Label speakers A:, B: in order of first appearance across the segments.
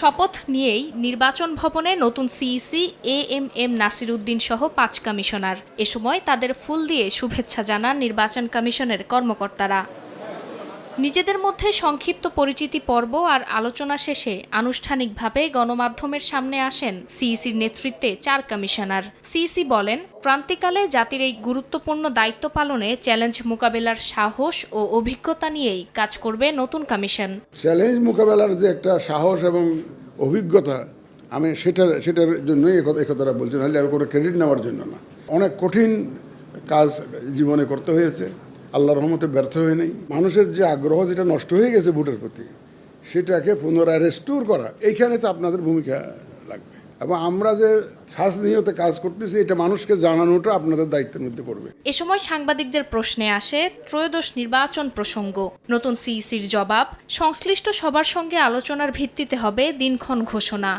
A: শপথ নিয়েই নির্বাচন ভবনে নতুন CEC A M M Nasir Uddin সহ পাঁচ কমিশনার। এ সময় তাদের ফুল দিয়ে শুভেচ্ছা জানান নির্বাচন কমিশনের কর্মকর্তারা। নিজেদের মধ্যে সংক্ষিপ্ত পরিচিতি পর্ব আর আলোচনা শেষে আনুষ্ঠানিকভাবে গণমাধ্যমের সামনে আসেন সিইসির নেতৃত্বে চার কমিশনার। সিইসি বলেন, প্রান্তিকালে জাতির এই গুরুত্বপূর্ণ দায়িত্ব পালনে চ্যালেঞ্জ মোকাবেলার সাহস ও অভিজ্ঞতা নিয়েই কাজ করবে নতুন কমিশন।
B: চ্যালেঞ্জ মোকাবেলার যে একটা সাহস এবং অভিজ্ঞতা, আমি সেটার সেটার জন্যই এ কথা- এ কথাটা বলছি, নাহলে আমি কোনো ক্রেডিট নেওয়ার জন্য না। অনেক কঠিন কাজ জীবনে করতে হয়েছে। আল্লাহ রহমতে ব্যর্থ হয়ে নেই। মানুষের যে আগ্রহ যেটা নষ্ট হয়ে গেছে ভোটের প্রতি সেটাকে পুনরায় রেস্টোর করা এইখানে তো আপনাদের ভূমিকা লাগবে। এবং আমরা যে খাস নিয়তে কাজ করতেছি এটা মানুষকে জানানোটা আপনাদের দায়িত্বের মধ্যে পড়বে।
A: এ সময় সাংবাদিকদের প্রশ্নে আসে ত্রয়োদশ নির্বাচন প্রসঙ্গ নতুন সিইসির জবাব সংশ্লিষ্ট সবার সঙ্গে আলোচনার ভিত্তিতে হবে দিনক্ষণ ঘোষণা.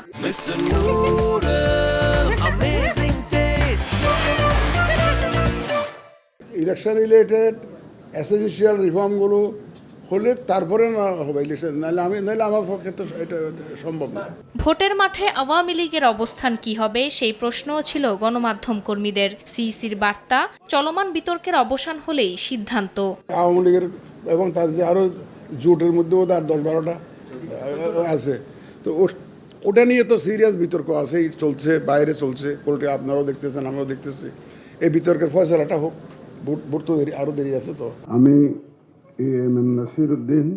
B: ইলেকশন রিলেটেড এসেনশিয়াল রিফর্মগুলো হলে তারপরে না হবে ইলেকশন নাহলে আমি নাহলে আমার পক্ষে তো এটা সম্ভব না।
A: ভোটের মাঠে আওয়ামী লীগের অবস্থান কি হবে সেই প্রশ্নও ছিল গণমাধ্যম কর্মীদের। সিইসির বার্তা চলমান বিতর্কের অবসান হলেই সিদ্ধান্ত।
B: আওয়ামী লীগের এবং তার যে আরও জোটের মধ্যে বোধ আর দশ বারোটা আছে। তো ওটা নিয়ে তো সিরিয়াস বিতর্ক আছেই চলছে বাইরে চলছে। কোর্টে আপনারাও দেখতেছেন আমরাও দেখতেছি। এই বিতর্কের ফয়সলাটা হোক। ভোট ভোট তো দেরি আরও দেরি আছে তো। আমি এম এম নাসির উদ্দিন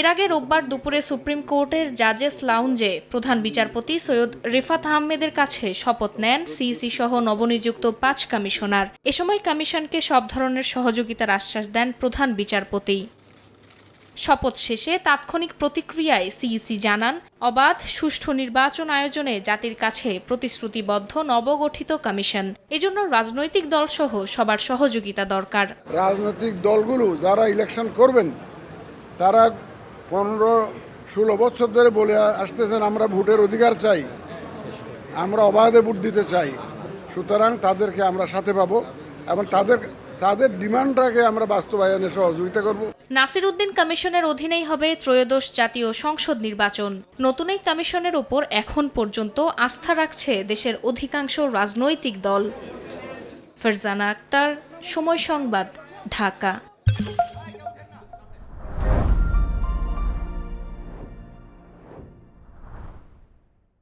A: এর আগে রোববার দুপুরে সুপ্রিম কোর্টের জাজেস লাউঞ্জে প্রধান বিচারপতি সৈয়দ রিফাত আহমেদের কাছে শপথ নেন সিইসি সহ নবনিযুক্ত পাঁচ কমিশনার। এ সময় কমিশনকে সব ধরনের সহযোগিতার আশ্বাস দেন প্রধান বিচারপতি। শপথ শেষে তাৎক্ষণিক প্রতিক্রিয়ায় সিইসি জানান, অবাধ, সুষ্ঠু নির্বাচন আয়োজনে জাতির কাছে প্রতিশ্রুতিবদ্ধ নবগঠিত কমিশন। এজন্য রাজনৈতিক দলসহ সবার সহযোগিতা দরকার।
B: রাজনৈতিক দলগুলো যারা ইলেকশন করবেন, তারা পনেরো, ষোলো বছর ধরে বলে আসতেছেন, আমরা ভোটের অধিকার চাই, আমরা অবাধে ভোট দিতে চাই, সুতরাং তাদেরকে আমরা সাথে পাবো এবং তাদের তাদের ডিমান্ডটাকে আমরা বাস্তবায়নে সহযোগিতা করব।
A: নাসির উদ্দিন কমিশনের অধীনেই হবে ত্রয়োদশ জাতীয় সংসদ নির্বাচন। নতুন এই কমিশনের ওপর এখন পর্যন্ত আস্থা রাখছে দেশের অধিকাংশ রাজনৈতিক দল। ফারজানা আক্তার, সময় সংবাদ, ঢাকা।